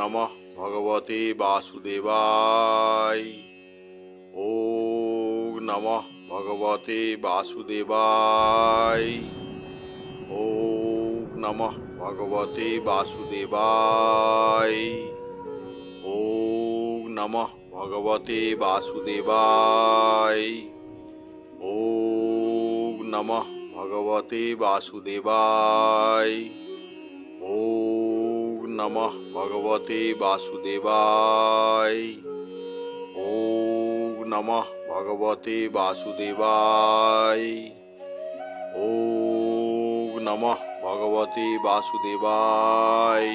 নমঃ ভগবতে বাসুদেবায় ওম নমঃ ভগবতে বাসুদেবায় ওম নমঃ ভগবতে বাসুদেবায় ওম নমঃ ভগবতে বাসুদেবায় ওম নমঃ ভগবতে বাসুদেবায় ওম নমঃ ভগবতে বাসুদেবায় ওম নমঃ ভগবতে বাসুদেবায় ওম নমঃ ভগবতে বাসুদেবায়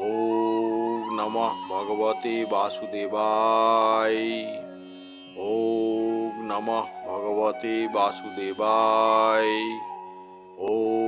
ওম নমঃ ভগবতে বাসুদেবায় ওম নমঃ ভগবতে বাসুদেবায় ওম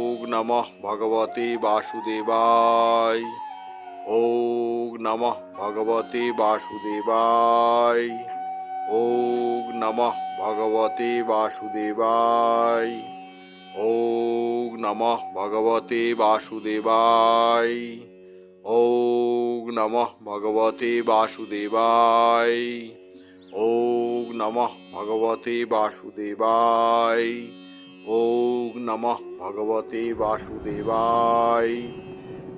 ওগ নম ভগবতে বাসুদেবায়। ওগ নম ভগবতে বাসুদেবায়। ওগ নম ভগবতে বাসুদেবায়। ও নম ভগবতে বাসুদেবায়। ও নম ভগবতে বাসুদেবায়। ও নম ভগবতে বাসুদেবায়। ওম নমঃ ভগবতে বাসুদেবাই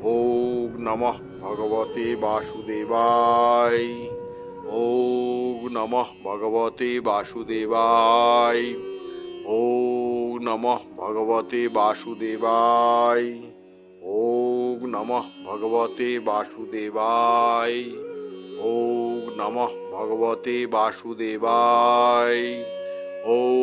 ওম নমঃ ভগবতে বাসুদেবাই ও নমঃ ভগবতে বাসুদেবাই ওম নমঃ ভগবতে বাসুদেবাই ওম নমঃ ভগবতে বাসুদেবাই ওম নমঃ ভগবতে বাসুদেবাই ওম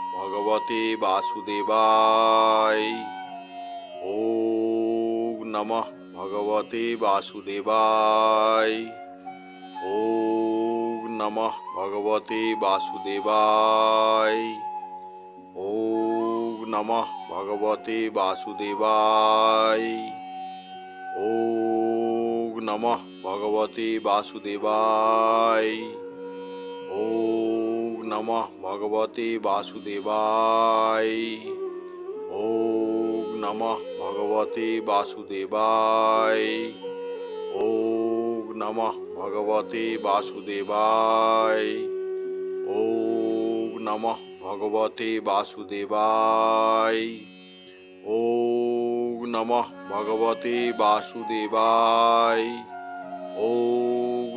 ভগবতে বাসুদেবায় ওম নমঃ ভগবতে বাসুদেবায় ওম নমঃ ভগবতে বাসুদেবায় ওম নমঃ ভগবতে বাসুদেবায় ওম নমঃ ভগবতে বাসুদেবায় ওম নমঃ ভগবতে বাসুদেবায় ওম নমঃ ভগবতে বাসুদেবায় ওম নমঃ ভগবতে বাসুদেবায় ওম নমঃ ভগবতে বাসুদেবায় ওম নমঃ ভগবতে বাসুদেবায় ওম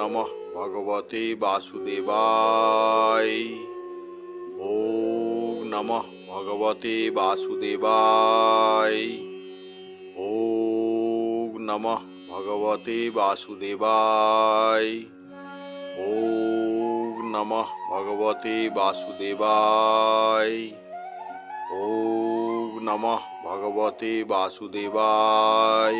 নমঃ ভগবতে বাসুদেবায়। ওম নমঃ ভগবতে বাসুদেবায়। ওম নমঃ ভগবতে বাসুদেবায়। ওম নমঃ ভগবতে বাসুদেবায়। ওম নমঃ ভগবতে বাসুদেবায়।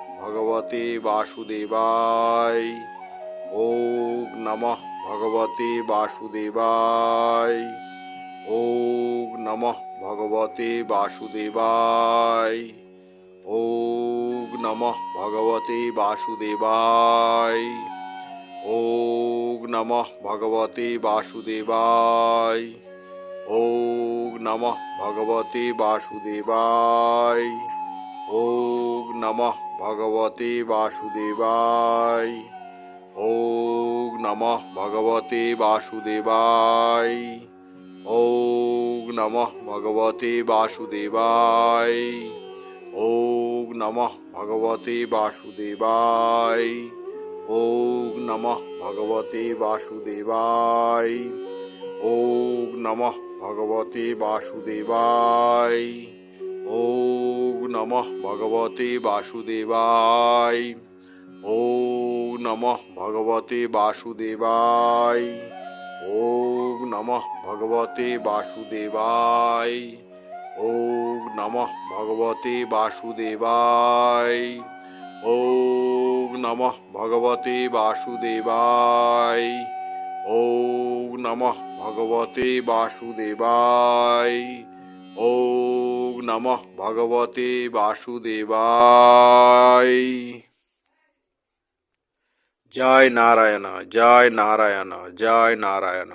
ভগবতে বাসুদেবায়। ওম নমঃ ভগবতে বাসুদেবায়। ওম নমঃ ভগবতে বাসুদেবায়। ওম নমঃ ভগবতে বাসুদেবায়। ওম নমঃ ভগবতে বাসুদেবায়। ওম নমঃ ভগবতে বাসুদেবায়। ওম নমঃ ভগবতে বাসুদেবায়। ও নমঃ ভগবতে বাসুদেবায়। ও নমঃ ভগবতে বাসুদেবায়। ওম নমঃ ভগবতে বাসুদেবায়। ওম নমঃ ভগবতে বাসুদেবায়। ও নমঃ ভগবতে বাসুদেবায়। ওম নমঃ ভগবতে বাসুদেবায়। ও নমঃ ভগবতে বাসুদেবায়। ও নমঃ ভগবতে বাসুদেবায়। ও নমঃ ভগবতে বাসুদেবায়। ও নমঃ ভগবতে বাসুদেবায়। ও নমঃ ভগবতে বাসুদেবায়। ॐ नमः भगवते वासुदेवाय जय नारायण जय नारायण जय नारायण